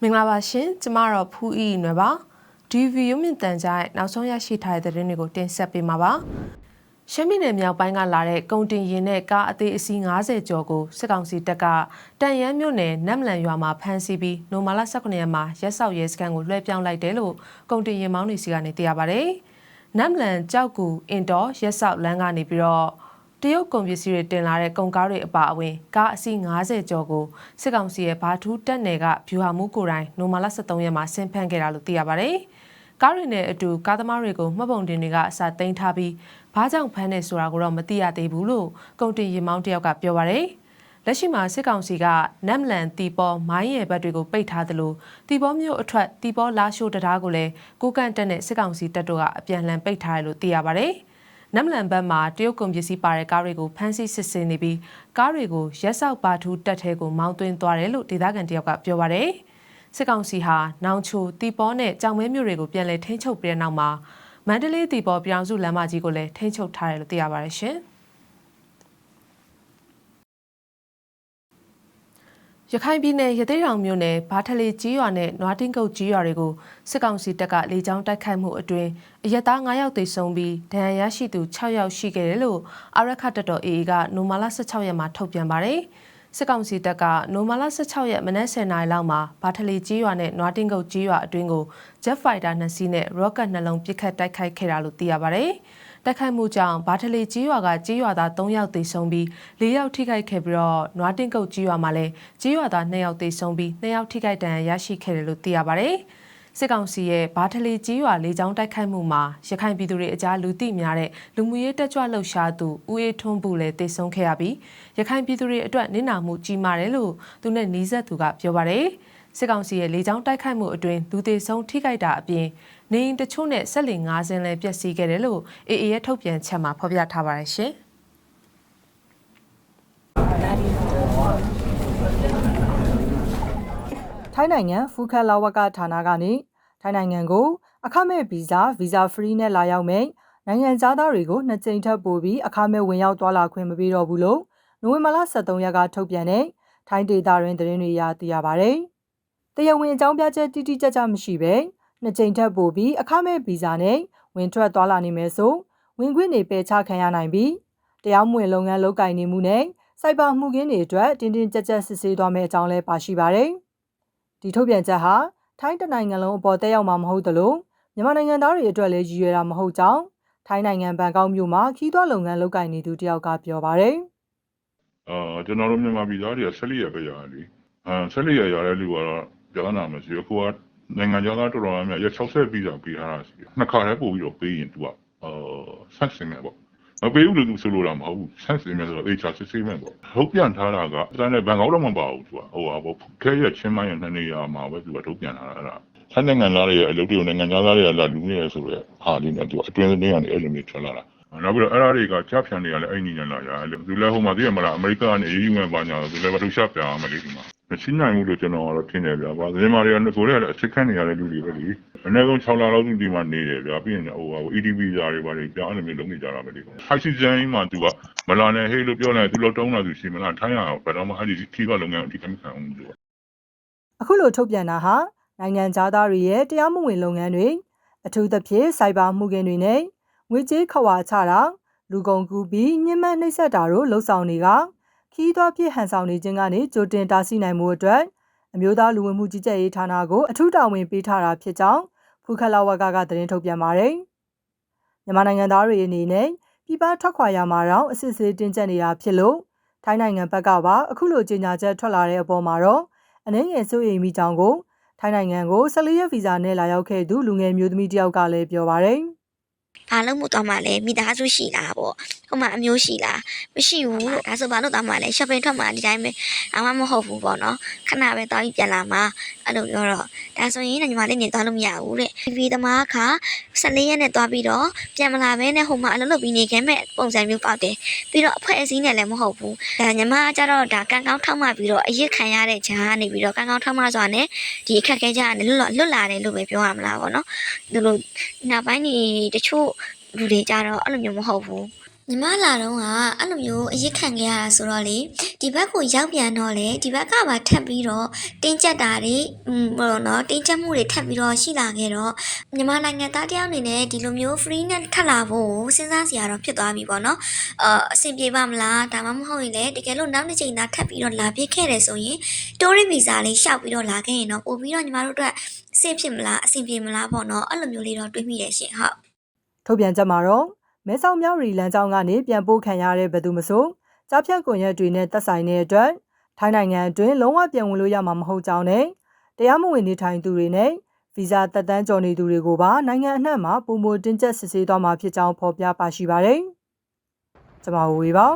မင်္ဂလာပါရှင်ကျမတော့ဖူးအီနွယ်ပါဒီဗီယိုမြင့်တန်ကြားရဲ့နောက်ဆုံးရရှိထားတဲ့သတင်းတွေကိုတင်ဆက်ပေးမှာပါရှမ်းပြည်နယ်မြောက်ပိုင်းကလာတဲ့ကုန်တင်ရင်နဲ့ကားအသေးအစီး90ကျော်ကိုစစ်ကောင်စီတပ်ကတန်ရမ်းမြို့နယ်နမ်မလန်ရွာမှာဖမ်းဆီးပြီးနိုမာလာ18ရက်မှာရက်ဆောက်ရဲစခန်းကိုလွှဲပြောင်းလိုက်တယ်လို့ကုန်တင်ရင်မောင်းတွေစီကနေသိရပါဗျ။နမ်မလန်ကြောက်ကူအင်တော်ရက်ဆောက်လမ်းကနေပြီးတော့ တရုတ်ကုန်ပစ္စည်းတွေတင်လာတဲ့ကုန်ကားတွေအပါအဝင်ကားအစီး90ကျော်ကိုစစ်ကောင်စီရဲ့ဘာထူးတပ်နယ်ကဗျူဟာမှုကိုယ်တိုင်နိုမာလာ23ရက်မှာဆင်ဖန်ခဲ့တာလို့သိရပါဗျ။ကားတွေနဲ့အတူကားသမားတွေကိုမှတ်ပုံတင်တွေကအစာသိမ်းထားပြီးဘာကြောင့်ဖမ်းနေဆိုတာကိုတော့မသိရသေးဘူးလို့ကုန်တင်ရင်မောင်းတယောက်ကပြောပါရယ်လက်ရှိမှာစစ်ကောင်စီကနမ်လန်တီပေါ်မိုင်းရဲဘက်တွေကိုပိတ်ထားသလိုတီပေါ်မြို့အထက်တီပေါ်လာရှိုးတရားကိုလည်းကိုကန့်တက်နဲ့စစ်ကောင်စီတပ်တို့ကအပြန်လှန်ပိတ်ထားတယ်လို့သိရပါရယ် နမ်လန်ဘက်မှာတရုတ်ကုန်ပစ္စည်းပါတဲ့ကားတွေကိုဖမ်းဆီးစစ်ဆေးနေပြီးကားတွေကိုရက်ဆောက်ပါထူးတက်ထဲကိုမောင်းသွင်းသွားတယ်လို့ဒေသခံတယောက်ကပြောပါရယ်စစ်ကောင်စီဟာနောင်ချိုတီပေါ်နဲ့ကြောင်မဲမြို့တွေကိုပြန်လည်ထိန်းချုပ်ပြီးတဲ့နောက်မှာမန္တလေးတီပေါ်ပြောင်စုလမ်းမကြီးကိုလည်းထိန်းချုပ်ထားတယ်လို့သိရပါတယ်ရှင်။ ရခိုင်ပြည်နယ်ရသေးတောင်မြို့နယ်ဘာထလေကြီးရွာနဲ့နွားတင်းကုတ်ကြီးရွာတွေကိုစစ်ကောင်စီတပ်ကလေကြောင်းတိုက်ခိုက်မှုအတွင်းအရက်သား9ယောက်သေဆုံးပြီးဒဏ်ရာရရှိသူ6ယောက်ရှိခဲ့တယ်လို့အာရခတပ်တော် AA ကနိုမာလာ16ရက်မှာထုတ်ပြန်ပါတယ်။စစ်ကောင်စီတပ်ကနိုမာလာ16ရက်မနက်10:00နာရီလောက်မှာဘာထလီကြီးရွာနဲ့နွားတင်းကုတ်ကြီးရွာအတွင်းကို Jet Fighter နှစ်စီးနဲ့ Rocket နှလုံးပစ်ခတ်တိုက်ခိုက်ခဲ့တာလို့သိရပါဗျ။ တိုက်ခိုက်မှုကြောင့်ဘာထလီကြီးရွာကကြီးရွာသား3ယောက်သေဆုံးပြီး4ယောက်ထိခိုက်ခဲ့ပြီးတော့နွားတင်းကုတ်ကြီးရွာမှာလည်းကြီးရွာသား2ယောက်သေဆုံးပြီး2ယောက်ထိခိုက်ဒဏ်ရာရရှိခဲ့တယ်လို့သိရပါဗျ။စစ်ကောင်စီရဲ့ဘာထလီကြီးရွာလေကြောင်းတိုက်ခိုက်မှုမှာရခိုင်ပြည်သူတွေအကြားလူသိများတဲ့လူမှုရေးတက်ကြွလှုပ်ရှားသူဦးအေးထွန်းဘူးလည်းတိတ်ဆုံးခဲ့ရပြီးရခိုင်ပြည်သူတွေအတွက်နစ်နာမှုကြီးမားတယ်လို့သူနဲ့နှီးဆက်သူကပြောပါတယ် စစ်ကောင်စီရဲ့လေကြောင်းတိုက်ခိုက်မှုအတွင်းလူသေဆုံးထိခိုက်တာအပြင်နေအိမ်တချို့နဲ့ဆက်လီ၅စင်းလည်းပျက်စီးခဲ့တယ်လို့ AA ရဲ့ထုတ်ပြန်ချက်မှာဖော်ပြထားပါတယ်ရှင်။ထိုင်းနိုင်ငံဖူခက်လာဝကဌာနကနေထိုင်းနိုင်ငံကိုအခမဲ့ဗီဇာဗီဇာဖရီးနဲ့လာရောက်မယ့်နိုင်ငံသားတွေကိုနှစ်ကြိမ်ထပ်ပို့ပြီးအခမဲ့ဝင်ရောက်သွားလာခွင့်မပေးတော့ဘူးလို့နိုဝင်ဘာလ23ရက်ကထုတ်ပြန်တဲ့ထိုင်းဒေသတွင်သတင်းတွေအရသိရပါဗျ။ တရားဝင်အကြောင်းပြချက်တိတိကျကျမရှိဘဲနှစ်ကြိမ်ထပ်ပို့ပြီးအခမဲ့ဗီဇာနဲ့ဝင်ထွက်သွားလာနေမယ်ဆိုဝင်ခွင့်နေပယ်ချခံရနိုင်ပြီးတရားမဝင်လုပ်ငန်းလုပ်ကိုင်နေမှုနဲ့စိုက်ပါမှုခင်းတွေအတွက်တင်းတင်းကြပ်ကြပ်စစ်ဆေးသွားမယ့်အကြောင်းလည်းပါရှိပါတယ်။ဒီထုတ်ပြန်ချက်ဟာထိုင်းတနိုင်ငံလုံးအပေါ်တက်ရောက်မှာမဟုတ်သလိုမြန်မာနိုင်ငံသားတွေအတွက်လည်းရည်ရွယ်တာမဟုတ်ကြောင်းထိုင်းနိုင်ငံဘန်ကောက်မြို့မှာခီးသွွားလုပ်ငန်းလုပ်ကိုင်နေသူတယောက်ကပြောပါတယ်။အာကျွန်တော်တို့မြန်မာပြည်သားတွေကဆက်လက်ရပဲရတယ်လीအာဆက်လက်ရရတဲ့လူကတော့ ပြောနာမရှိဘူးအခုကနိုင်ငံခြားသားတော်တော်များများရ60ပြီးတာပြီးထားတာရှိတယ်နှစ်ခါတည်းပို့ပြီးတော့ပေးရင်သူကအာဆက်စင်မယ်ပေါ့မပေးဘူးလို့သူဆိုလိုတာမဟုတ်ဘူးဆက်စင်မယ်ဆိုတော့ HR စစ်ဆေးမယ်ပေါ့ထုတ်ပြန်ထားတာကတန်းနဲ့ဘန်ကောက်တော့မပါဘူးသူကဟိုဟာပေါ့ခဲရချင်းမရနှစ်နေရာမှာပဲသူကထုတ်ပြန်ထားတာအဲ့ဒါဆက်နိုင်ငံသားတွေရဲ့အလုပ်တွေကိုနိုင်ငံခြားသားတွေကလာလူနေရဆိုတော့ဟာဒီနဲ့သူအတွင်းသတင်းကနေအဲ့လိုမျိုးထွက်လာတာနောက်ပြီးတော့အဲ့ဒါတွေကချဖြန်တွေကလည်းအဲ့ညီညာလာရတယ်သူလည်းဟိုမှာသိရမလားအမေရိကန်ကနေအေးယူမဲ့ပါညာသူလည်းဘာလို့ရှော့ပြန်အောင်မလဲဒီမှာ မရှိနိုင်ဘူးလို့ကျွန်တော်ကတော့ထင်တယ်ဗျာ။ဘာမြန်မာတွေကကိုယ်တွေကလည်းအစ်ခန့်နေရတဲ့လူတွေပဲလေ။အနည်းဆုံး6လလောက်သူဒီမှာနေတယ်ဗျာ။ပြီးရင်ဟိုဟို EDP ဇာတွေပါလေပြောင်းအဲ့လိုမျိုးလုပ်နေကြတာပဲလေ။ High season မှာသူကမလာနဲ့ဟေးလို့ပြောလိုက်သူတော့တုံးလာသူရှိမလားထိုင်းရအောင်ဘယ်တော့မှအဲ့ဒီခီးကလုပ်ငန်းအထိကမခံအောင်လို့အခုလိုထုတ်ပြန်တာဟာနိုင်ငံသားတွေရဲ့တရားမဝင်လုပ်ငန်းတွေအထူးသဖြင့်စိုက်ဘာမှုခင်းတွေနဲ့ငွေကြေးခွာချတာလူကုန်ကူးပြီးညှဉ်းပန်းနှိပ်စက်တာတို့လှုပ်ဆောင်နေက ခီးသွွားပြည့်ဟန်ဆောင်နေခြင်းကနေကြိုတင်တားဆီးနိုင်မှုအတွက်အမျိုးသားလူဝင်မှုကြီးကြပ်ရေးဌာနကိုအထူးတာဝန်ပေးထားတာဖြစ်ကြောင်းဖူခလာဝကကသတင်းထုတ်ပြန်ပါတယ်။မြန်မာနိုင်ငံသားတွေအနေနဲ့ပြည်ပထွက်ခွာရမှာတော့အစစ်အဆေးတင်းကျပ်နေတာဖြစ်လို့ထိုင်းနိုင်ငံဘက်ကပါအခုလိုကြေညာချက်ထွက်လာတဲ့အပေါ်မှာတော့အနှဲငယ်စိုးရိမ်မိကြောင်းကိုထိုင်းနိုင်ငံကို14ရက်ဗီဇာနဲ့လာရောက်ခဲ့သူလူငယ်မျိုးသမီးတယောက်ကလည်းပြောပါတယ်။ ဘာလို့မို့တော့မှလဲမိသားစုရှိလားပေါ့ဟိုမှာအမျိုးရှိလားမရှိဘူးလို့ဒါဆိုဘာလို့တော့မှလဲ shopping ထွက်မှာဒီတိုင်းပဲအမှမဟုတ်ဘူးပေါ့နော်ခဏပဲတောင်းပြီးပြန်လာမှာအဲ့လိုပြောတော့ဒါဆိုရင်ညီမလေးနေသွားလို့မရဘူးတဲ့ TV သမားခါ14ရက်နဲ့သွားပြီးတော့ပြန်မလာဘဲနဲ့ဟိုမှာအလုပ်လုပ်ပြီးနေခဲ့မဲ့ပုံစံမျိုးပေါက်တယ်ပြီးတော့အဖွဲ့အစည်းနဲ့လည်းမဟုတ်ဘူးဒါညီမကကြတော့ဒါကံကောင်းထောက်မှပြီးတော့အရစ်ခံရတဲ့ဂျာကနေပြီးတော့ကံကောင်းထောက်မှဆိုတာနဲ့ဒီအခက်ခဲကြကနေလွတ်လွတ်လာတယ်လို့ပဲပြောရမလားပေါ့နော်ဒီလိုနောက်ပိုင်းနေတချို့လူတွေကြတော့အဲ့လိုမျိုးမဟုတ်ဘူးညီမလာတော့ကအဲ့လိုမျိုးအရေးခံခဲ့ရတာဆိုတော့လေဒီဘက်ကိုရောက်ပြန်တော့လေဒီဘက်ကပါထပ်ပြီးတော့တင်းကျပ်တာတွေอืมဘောနော်တင်းကျပ်မှုတွေထပ်ပြီးတော့ရှိလာခဲ့တော့မြန်မာနိုင်ငံသားတယောက်အနေနဲ့ဒီလိုမျိုး free နဲ့ထပ်လာဖို့စဉ်းစားစရာတော့ဖြစ်သွားပြီပေါ့နော်အာအဆင်ပြေပါမလားဒါမှမဟုတ်ရင်လေတကယ်လို့နောက်တစ်ချိန်သာထပ်ပြီးတော့လာပြစ်ခဲ့တယ်ဆိုရင် tourist visa လေးရှောက်ပြီးတော့လာခဲ့ရင်တော့ပို့ပြီးတော့ညီမတို့အတွက်အဆင်ဖြစ်မလားအဆင်ပြေမလားပေါ့နော်အဲ့လိုမျိုးလေးတော့တွေးမိတယ်ရှင်ဟုတ် ထုတ်ပြန်ချက်မှာတော့မဲဆောက်မြောက်ရီလမ်းကြောင်းကနေပြန်ပို့ခံရတဲ့ဘယ်သူမဆိုကြားဖြတ်ကွန်ရက်တွေနဲ့သက်ဆိုင်တဲ့အတွက်ထိုင်းနိုင်ငံအတွင်းလုံးဝပြန်ဝင်လို့ရမှာမဟုတ်ကြောင်းနဲ့တရားမဝင်နေထိုင်သူတွေနဲ့ဗီဇာတက်တန်းကြော်နေသူတွေကိုပါနိုင်ငံအနှံ့မှာပုံမတင်ကျပ်စစ်ဆေးသွားမှာဖြစ်ကြောင်းဖော်ပြပါရှိပါတယ်။ကျွန်မဝေပါ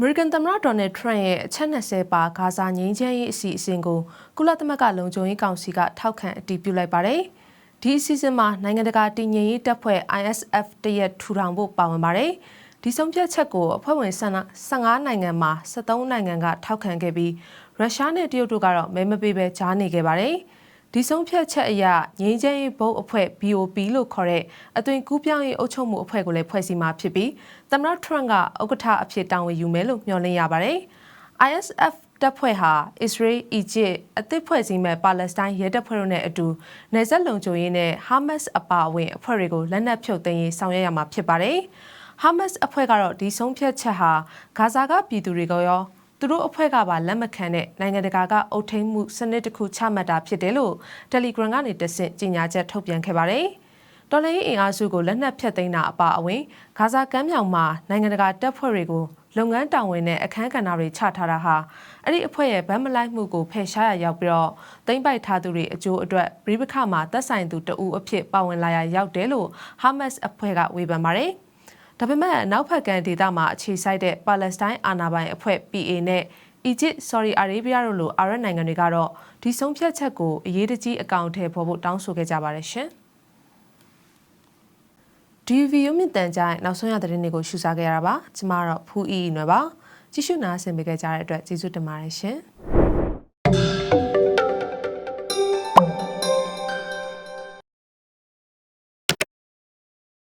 အမေရိကန်သမ္မတဒေါ်နယ်ထရန့်ရဲ့အချက်20ပါဂါဇာငြိမ်းချမ်းရေးအစီအစဉ်ကိုကုလသမဂ္ဂလုံခြုံရေးကောင်စီကထောက်ခံအတည်ပြုလိုက်ပါတယ်။ဒီအစီအစဉ်မှာနိုင်ငံတကာတည်ငြိမ်ရေးတပ်ဖွဲ့ ISF တရက်ထူထောင်ဖို့ပါဝင်ပါတယ်။ဒီဆုံးဖြတ်ချက်ကိုအဖွဲ့ဝင်15နိုင်ငံမှာ73နိုင်ငံကထောက်ခံခဲ့ပြီးရုရှားနဲ့တရုတ်တို့ကတော့မဲမပေးဘဲကြားနေခဲ့ပါတယ်။ ဒီဆုံးဖြတ်ချက်အရငြိမ်းချမ်းရေးဘုတ်အဖွဲ့ BOP လို့ခေါ်တဲ့အသွင်ကူးပြောင်းရေးအုပ်ချုပ်မှုအဖွဲ့ကိုလည်းဖွဲ့စည်းမှာဖြစ်ပြီးသမ္မတထရန့်ကဥက္ကဋ္ဌအဖြစ်တာဝန်ယူမယ်လို့မျှော်လင့်ရပါတယ်။ ISF တပ်ဖွဲ့ဟာအစ္စရေး၊အီဂျစ်အသစ်ဖွဲ့စည်းမဲ့ပါလက်စတိုင်းရဲတပ်ဖွဲ့တို့နဲ့အတူနေဆက်လုံခြုံရေးနဲ့ဟာမတ်စ်အပါအဝင်အဖွဲ့တွေကိုလက်နက်ဖြုတ်သိမ်းရေးဆောင်ရွက်ရမှာဖြစ်ပါတယ်။ဟာမတ်စ်အဖွဲ့ကတော့ဒီဆုံးဖြတ်ချက်ဟာဂါဇာကပြည်သူတွေကရော သူတို့အဖွဲ့ကပါလက်မခံတဲ့နိုင်ငံတကာကအုပ်ထိန်းမှုစနစ်တစ်ခုချမှတ်တာဖြစ်တယ်လို့ Telegram ကနေတဆင့်ကြေညာချက်ထုတ်ပြန်ခဲ့ပါတယ်။တော်လှန်ရေးအင်အားစုကိုလက်နက်ဖြတ်သိမ်းတာအပါအဝင်ဂါဇာကမ်းမြောင်မှာနိုင်ငံတကာတပ်ဖွဲ့တွေကိုလုပ်ငန်းတာဝန်နဲ့အခမ်းကဏ္ဍတွေချထားတာဟာအဲ့ဒီအဖွဲ့ရဲ့ဗတ်မလိုက်မှုကိုဖယ်ရှားရရောက်ပြီးတော့သိမ့်ပိုက်ထားသူတွေအကျိုးအတွက်ဘရိပခမှာသက်ဆိုင်သူတဦးအဖြစ်ပါဝင်လာရရောက်တယ်လို့ Hamas အဖွဲ့ကဝေဖန်ပါတယ်။ ဒါပေမဲ့နောက်ဖက်ကန်ဒေသမှာအခြေစိုက်တဲ့ပါလက်စတိုင်းအာဏာပိုင်အဖွဲ့ PA နဲ့အီဂျစ်၊ဆော်ဒီအာရေဗျတို့လိုအာရပ်နိုင်ငံတွေကတော့ဒီဆုံးဖြတ်ချက်ကိုအရေးတကြီးအကောင့်ထဲပေါ်ဖို့တောင်းဆိုခဲ့ကြပါတယ်ရှင်။ DV ရုံမြင့်တန်ကြိုင်နောက်ဆုံးရသတင်းတွေကိုရှုစားခဲ့ရတာပါ။ကျမကတော့ဖူးအီအီနွယ်ပါ။ကြည့်ရှုနားဆင်ပေးကြတဲ့အတွက်ကျေးဇူးတင်ပါတယ်ရှင်။